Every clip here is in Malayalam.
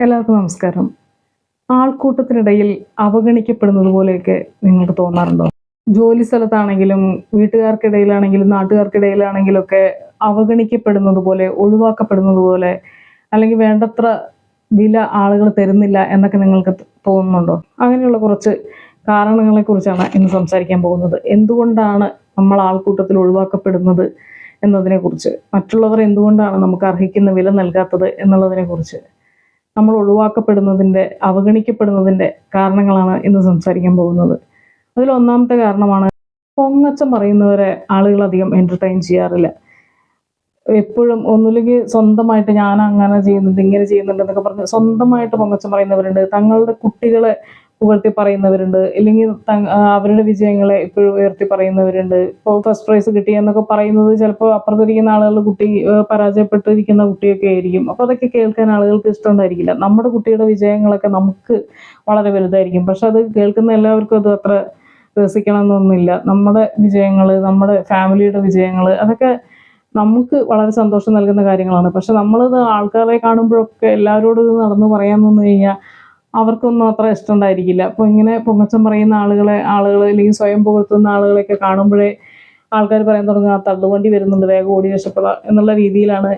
എല്ലാവർക്കും നമസ്കാരം. ആൾക്കൂട്ടത്തിനിടയിൽ അവഗണിക്കപ്പെടുന്നത് പോലെയൊക്കെ നിങ്ങൾക്ക് തോന്നാറുണ്ടോ? ജോലി സ്ഥലത്താണെങ്കിലും വീട്ടുകാർക്കിടയിലാണെങ്കിലും നാട്ടുകാർക്കിടയിലാണെങ്കിലും ഒക്കെ അവഗണിക്കപ്പെടുന്നത് പോലെ ഒഴിവാക്കപ്പെടുന്നത് പോലെ അല്ലെങ്കിൽ വേണ്ടത്ര വില ആളുകൾ തരുന്നില്ല എന്നൊക്കെ നിങ്ങൾക്ക് തോന്നുന്നുണ്ടോ? അങ്ങനെയുള്ള കുറച്ച് കാരണങ്ങളെ കുറിച്ചാണ് ഇന്ന് സംസാരിക്കാൻ പോകുന്നത്. എന്തുകൊണ്ടാണ് നമ്മൾ ആൾക്കൂട്ടത്തിൽ ഒഴിവാക്കപ്പെടുന്നത് എന്നതിനെക്കുറിച്ച്? മറ്റുള്ളവർ എന്തുകൊണ്ടാണ് നമുക്ക് അർഹിക്കുന്ന വില നൽകാത്തത് എന്നുള്ളതിനെക്കുറിച്ച് നമ്മൾ ഒഴിവാക്കപ്പെടുന്നതിന്റെ അവഗണിക്കപ്പെടുന്നതിന്റെ കാരണങ്ങളാണ് ഇന്ന് സംസാരിക്കാൻ പോകുന്നത്. അതിൽ ഒന്നാമത്തെ കാരണമാണ് പൊങ്ങച്ചം പറയുന്നവരെ ആളുകൾ അധികം എന്റർടൈൻ ചെയ്യാറില്ല. എപ്പോഴും ഒന്നുമില്ലെങ്കിൽ സ്വന്തമായിട്ട് ഞാൻ അങ്ങനെ ചെയ്യുന്നുണ്ട് ഇങ്ങനെ ചെയ്യുന്നുണ്ട് എന്നൊക്കെ പറഞ്ഞ് സ്വന്തമായിട്ട് പൊങ്ങച്ചം പറയുന്നവരുണ്ട്. തങ്ങളുടെ കുട്ടികളെ ഉയർത്തി പറയുന്നവരുണ്ട്. ഇല്ലെങ്കിൽ അവരുടെ വിജയങ്ങളെ ഇപ്പോഴും ഉയർത്തി പറയുന്നവരുണ്ട്. ഇപ്പോൾ ഫസ്റ്റ് പ്രൈസ് കിട്ടി എന്നൊക്കെ പറയുന്നത് ചിലപ്പോൾ അപ്പുറത്തിരിക്കുന്ന ആളുകൾ കുട്ടി പരാജയപ്പെട്ടിരിക്കുന്ന കുട്ടിയൊക്കെ ആയിരിക്കും. അപ്പോൾ അതൊക്കെ കേൾക്കാൻ ആളുകൾക്ക് ഇഷ്ടമുണ്ടായിരിക്കില്ല. നമ്മുടെ കുട്ടിയുടെ വിജയങ്ങളൊക്കെ നമുക്ക് വളരെ വലുതായിരിക്കും. പക്ഷെ അത് കേൾക്കുന്ന എല്ലാവർക്കും അത് അത്ര രസിക്കണം എന്നൊന്നുമില്ല നമ്മുടെ വിജയങ്ങൾ നമ്മുടെ ഫാമിലിയുടെ വിജയങ്ങൾ അതൊക്കെ നമുക്ക് വളരെ സന്തോഷം നൽകുന്ന കാര്യങ്ങളാണ്. പക്ഷെ നമ്മളത് ആൾക്കാരെ കാണുമ്പോഴൊക്കെ എല്ലാവരോടും നടന്നു പറയാൻ വന്നു കഴിഞ്ഞാൽ അവർക്കൊന്നും അത്ര ഇഷ്ടമുണ്ടായിരിക്കില്ല. അപ്പോൾ ഇങ്ങനെ പൊങ്ങച്ചം പറയുന്ന ആളുകളെ ആളുകൾ അല്ലെങ്കിൽ സ്വയം പുകഴ്ത്തുന്ന ആളുകളെയൊക്കെ കാണുമ്പോഴേ ആൾക്കാർ പറയാൻ തുടങ്ങുക ആ തള്ളുവണ്ടി വരുന്നുണ്ട് വേഗം ഓടി രക്ഷപ്പെടാം എന്നുള്ള രീതിയിലാണ്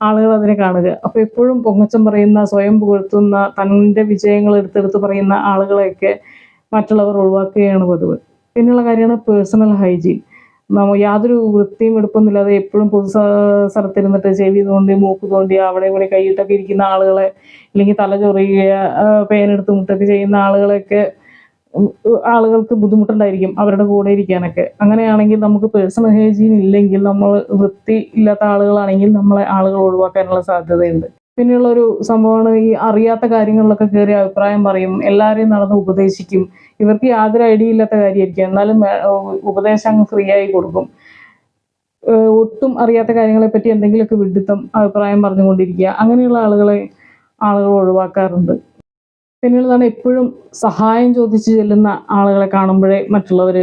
ആളുകൾ അതിനെ കാണുക. അപ്പോൾ എപ്പോഴും പൊങ്ങച്ചം പറയുന്ന സ്വയം പുകഴ്ത്തുന്ന തന്റെ വിജയങ്ങൾ എടുത്തെടുത്ത് പറയുന്ന ആളുകളെയൊക്കെ മറ്റുള്ളവർ ഒഴിവാക്കുകയാണ് പതിവ്. പിന്നെയുള്ള കാര്യമാണ് പേഴ്സണൽ ഹൈജീൻ. യാതൊരു വൃത്തിയും എടുപ്പൊന്നുമില്ലാതെ എപ്പോഴും പൊതു സ്ഥലത്തിരുന്നിട്ട് ചെവി തോണ്ടി മൂക്ക് തോണ്ടി അവിടെ ഇവിടെ കൈയിട്ടൊക്കെ ഇരിക്കുന്ന ആളുകളെ അല്ലെങ്കിൽ തല ചൊറിയുക പേനെടുത്ത് മുട്ടൊക്കെ ചെയ്യുന്ന ആളുകളെയൊക്കെ ആളുകൾക്ക് ബുദ്ധിമുട്ടുണ്ടായിരിക്കും അവരുടെ കൂടെ ഇരിക്കാനൊക്കെ. അങ്ങനെയാണെങ്കിൽ നമുക്ക് പേഴ്സണൽ ഹൈജീൻ ഇല്ലെങ്കിൽ നമ്മൾ വൃത്തി ഇല്ലാത്ത ആളുകളാണെങ്കിൽ നമ്മളെ ആളുകൾ ഒഴിവാക്കാനുള്ള സാധ്യതയുണ്ട്. പിന്നെയുള്ള ഒരു സംഭവമാണ് ഈ അറിയാത്ത കാര്യങ്ങളിലൊക്കെ കയറി അഭിപ്രായം പറയും എല്ലാവരെയും നടന്ന് ഉപദേശിക്കും. ഇവർക്ക് യാതൊരു ഐഡിയ ഇല്ലാത്ത കാര്യമായിരിക്കും. എന്നാലും ഉപദേശം അങ്ങ് ഫ്രീ ആയി കൊടുക്കും. ഒട്ടും അറിയാത്ത കാര്യങ്ങളെ പറ്റി എന്തെങ്കിലുമൊക്കെ വിഡിത്തം അഭിപ്രായം പറഞ്ഞുകൊണ്ടിരിക്കുക. അങ്ങനെയുള്ള ആളുകളെ ആളുകൾ ഒഴിവാക്കാറുണ്ട്. പിന്നെയുള്ളതാണ് എപ്പോഴും സഹായം ചോദിച്ചു ചെല്ലുന്ന ആളുകളെ കാണുമ്പോഴേ മറ്റുള്ളവർ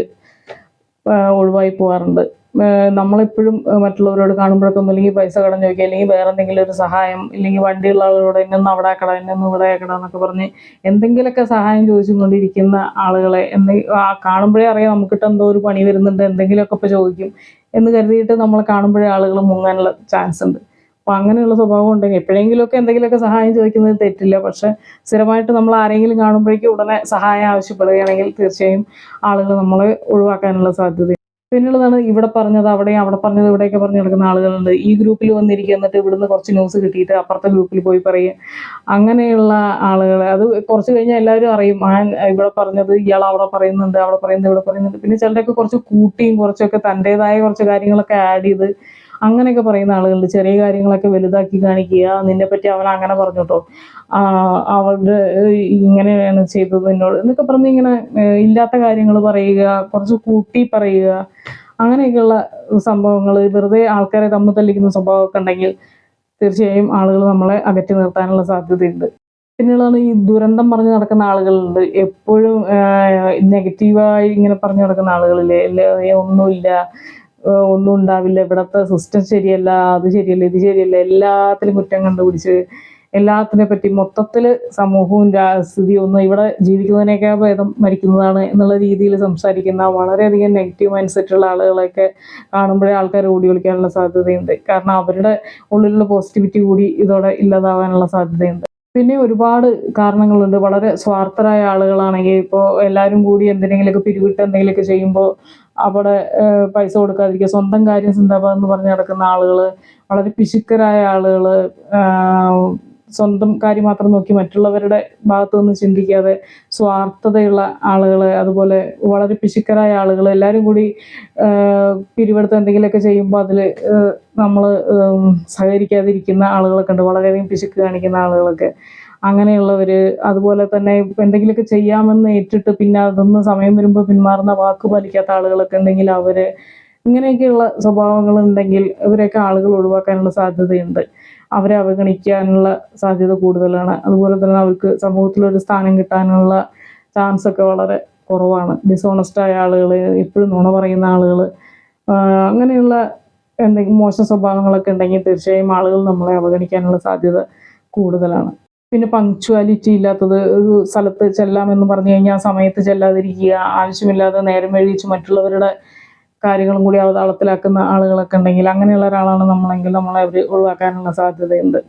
ഒഴിവായി പോകാറുണ്ട്. നമ്മളെപ്പോഴും മറ്റുള്ളവരോട് കാണുമ്പോഴൊക്കെ ഒന്നുമില്ലെങ്കിൽ പൈസ കടം ചോദിക്കുക അല്ലെങ്കിൽ വേറെ എന്തെങ്കിലും ഒരു സഹായം ഇല്ലെങ്കിൽ വണ്ടിയുള്ള ആളുകളോട് അവിടെ ആക്കട എന്നെ ഇവിടെ ആക്കട എന്നൊക്കെ പറഞ്ഞ് എന്തെങ്കിലുമൊക്കെ സഹായം ചോദിച്ചുകൊണ്ടിരിക്കുന്ന ആളുകളെ എന്തെങ്കിലും കാണുമ്പോഴേ അറിയാം നമുക്കിട്ട് എന്തോ ഒരു പണി വരുന്നുണ്ട് എന്തെങ്കിലുമൊക്കെ ഇപ്പോൾ ചോദിക്കും എന്ന് കരുതിയിട്ട് നമ്മൾ കാണുമ്പോഴേ ആളുകൾ മുങ്ങാനുള്ള ചാൻസ് ഉണ്ട്. അപ്പോൾ അങ്ങനെയുള്ള സ്വഭാവം ഉണ്ടെങ്കിൽ എപ്പോഴെങ്കിലുമൊക്കെ എന്തെങ്കിലുമൊക്കെ സഹായം ചോദിക്കുന്നത് തെറ്റില്ല. പക്ഷെ സ്ഥിരമായിട്ട് നമ്മൾ ആരെങ്കിലും കാണുമ്പോഴേക്കും ഉടനെ സഹായം ആവശ്യപ്പെടുകയാണെങ്കിൽ തീർച്ചയായും ആളുകൾ നമ്മളെ ഒഴിവാക്കാനുള്ള സാധ്യത പിന്നുള്ളതാണ് ഇവിടെ പറഞ്ഞത് അവിടെ അവിടെ പറഞ്ഞത് ഇവിടെയൊക്കെ പറഞ്ഞു നടക്കുന്ന ആളുകളുണ്ട്. ഈ ഗ്രൂപ്പിൽ വന്നിരിക്കുക എന്നിട്ട് ഇവിടുന്ന് കുറച്ച് ന്യൂസ് കിട്ടിയിട്ട് അപ്പുറത്തെ ഗ്രൂപ്പിൽ പോയി പറയും. അങ്ങനെയുള്ള ആളുകൾ അത് കുറച്ച് കഴിഞ്ഞാൽ എല്ലാവരും അറിയും. ആ ഇവിടെ പറഞ്ഞത് ഇയാൾ അവിടെ പറയുന്നുണ്ട് അവിടെ പറയുന്നത് ഇവിടെ പറയുന്നുണ്ട്. പിന്നെ ചിലരൊക്കെ കുറച്ച് കൂട്ടിയും കുറച്ചൊക്കെ തന്റെതായ കുറച്ച് കാര്യങ്ങളൊക്കെ ആഡ് ചെയ്ത് അങ്ങനെയൊക്കെ പറയുന്ന ആളുകളുണ്ട്. ചെറിയ കാര്യങ്ങളൊക്കെ വലുതാക്കി കാണിക്കുക. നിന്നെ പറ്റി അവൻ അങ്ങനെ പറഞ്ഞു കേട്ടോ അവളുടെ ഇങ്ങനെയാണ് ചെയ്തത് എന്നോട് എന്നൊക്കെ പറഞ്ഞ് ഇങ്ങനെ ഇല്ലാത്ത കാര്യങ്ങൾ പറയുക കുറച്ച് കൂട്ടി പറയുക. അങ്ങനെയൊക്കെയുള്ള സംഭവങ്ങൾ വെറുതെ ആൾക്കാരെ തമ്മിൽ തല്ലിക്കുന്ന സ്വഭാവമൊക്കെ ഉണ്ടെങ്കിൽ തീർച്ചയായും ആളുകൾ നമ്മളെ അകറ്റി നിർത്താനുള്ള സാധ്യതയുണ്ട്. പിന്നെയുള്ളതാണ് ഈ ദുരന്തം പറഞ്ഞു നടക്കുന്ന ആളുകളുണ്ട്. എപ്പോഴും നെഗറ്റീവായി ഇങ്ങനെ പറഞ്ഞു നടക്കുന്ന ആളുകളില്ലേ? ഒന്നുമില്ല. ഒന്നും ഉണ്ടാവില്ല. ഇവിടത്തെ സിസ്റ്റം ശരിയല്ല അത് ശരിയല്ല ഇത് ശരിയല്ല. എല്ലാത്തിലും കുറ്റം കണ്ടുപിടിച്ച് എല്ലാത്തിനെ പറ്റി മൊത്തത്തിൽ സമൂഹവും സ്ഥിതിയും ഒന്നും ഇവിടെ ജീവിക്കുന്നതിനേക്കാൾ ഭേദം മരിക്കുന്നതാണ് എന്നുള്ള രീതിയിൽ സംസാരിക്കുന്ന വളരെയധികം നെഗറ്റീവ് മൈൻഡ് സെറ്റുള്ള ആളുകളെയൊക്കെ കാണുമ്പോഴേ ആൾക്കാർ ഓടി വിളിക്കാനുള്ള സാധ്യതയുണ്ട്. കാരണം അവരുടെ ഉള്ളിലുള്ള പോസിറ്റിവിറ്റി കൂടി ഇതോടെ ഇല്ലാതാവാനുള്ള സാധ്യതയുണ്ട്. പിന്നെ ഒരുപാട് കാരണങ്ങളുണ്ട്. വളരെ സ്വാർത്ഥരായ ആളുകളാണെങ്കിൽ ഇപ്പോൾ എല്ലാവരും കൂടി എന്തിനെങ്കിലുമൊക്കെ പിരിവിട്ട് എന്തെങ്കിലുമൊക്കെ ചെയ്യുമ്പോൾ അവിടെ പൈസ കൊടുക്കാതിരിക്കുക സ്വന്തം കാര്യം സിന്താബാദ് എന്ന് പറഞ്ഞ് നടക്കുന്ന ആളുകൾ വളരെ പിശുക്കരായ ആളുകൾ സ്വന്തം കാര്യം മാത്രം നോക്കി മറ്റുള്ളവരുടെ ഭാഗത്തു നിന്ന് ചിന്തിക്കാതെ സ്വാർത്ഥതയുള്ള ആളുകൾ അതുപോലെ വളരെ പിശുക്കരായ ആളുകൾ എല്ലാവരും കൂടി പിരിവെടുത്ത് എന്തെങ്കിലുമൊക്കെ ചെയ്യുമ്പോൾ അതിൽ നമ്മൾ സഹകരിക്കാതിരിക്കുന്ന ആളുകളൊക്കെ ഉണ്ട്. വളരെയധികം പിശുക്ക് കാണിക്കുന്ന ആളുകളൊക്കെ. അങ്ങനെയുള്ളവർ അതുപോലെ തന്നെ എന്തെങ്കിലുമൊക്കെ ചെയ്യാമെന്ന് ഏറ്റിട്ട് പിന്നെ അതൊന്ന് സമയം വരുമ്പോൾ പിന്മാറുന്ന വാക്ക് പാലിക്കാത്ത ആളുകളൊക്കെ ഉണ്ടെങ്കിൽ അവർ ഇങ്ങനെയൊക്കെയുള്ള സ്വഭാവങ്ങൾ ഉണ്ടെങ്കിൽ ഇവരെയൊക്കെ ആളുകൾ ഒഴിവാക്കാനുള്ള സാധ്യതയുണ്ട്. അവരെ അവഗണിക്കാനുള്ള സാധ്യത കൂടുതലാണ്. അതുപോലെ തന്നെ അവർക്ക് സമൂഹത്തിലൊരു സ്ഥാനം കിട്ടാനുള്ള ചാൻസ് ഒക്കെ വളരെ കുറവാണ്. ഡിസോണസ്റ്റായ ആളുകൾ എപ്പോഴും നുണ പറയുന്ന ആളുകൾ അങ്ങനെയുള്ള എന്തെങ്കിലും മോശം സ്വഭാവങ്ങളൊക്കെ ഉണ്ടെങ്കിൽ തീർച്ചയായും ആളുകൾ നമ്മളെ അവഗണിക്കാനുള്ള സാധ്യത കൂടുതലാണ്. പിന്നെ പങ്ക്ച്വാലിറ്റി ഇല്ലാത്തത് ഒരു സ്ഥലത്ത് ചെല്ലാമെന്ന് പറഞ്ഞു കഴിഞ്ഞാൽ ആ സമയത്ത് ചെല്ലാതിരിക്കുക ആവശ്യമില്ലാതെ നേരം വഴിച്ച് മറ്റുള്ളവരുടെ കാര്യങ്ങളും കൂടി അവതാളത്തിലാക്കുന്ന ആളുകളൊക്കെ ഉണ്ടെങ്കിൽ അങ്ങനെയുള്ള ഒരാളാണ് നമ്മളെങ്കിൽ നമ്മളെ അവർ ഒഴിവാക്കാനുള്ള സാധ്യതയുണ്ട്.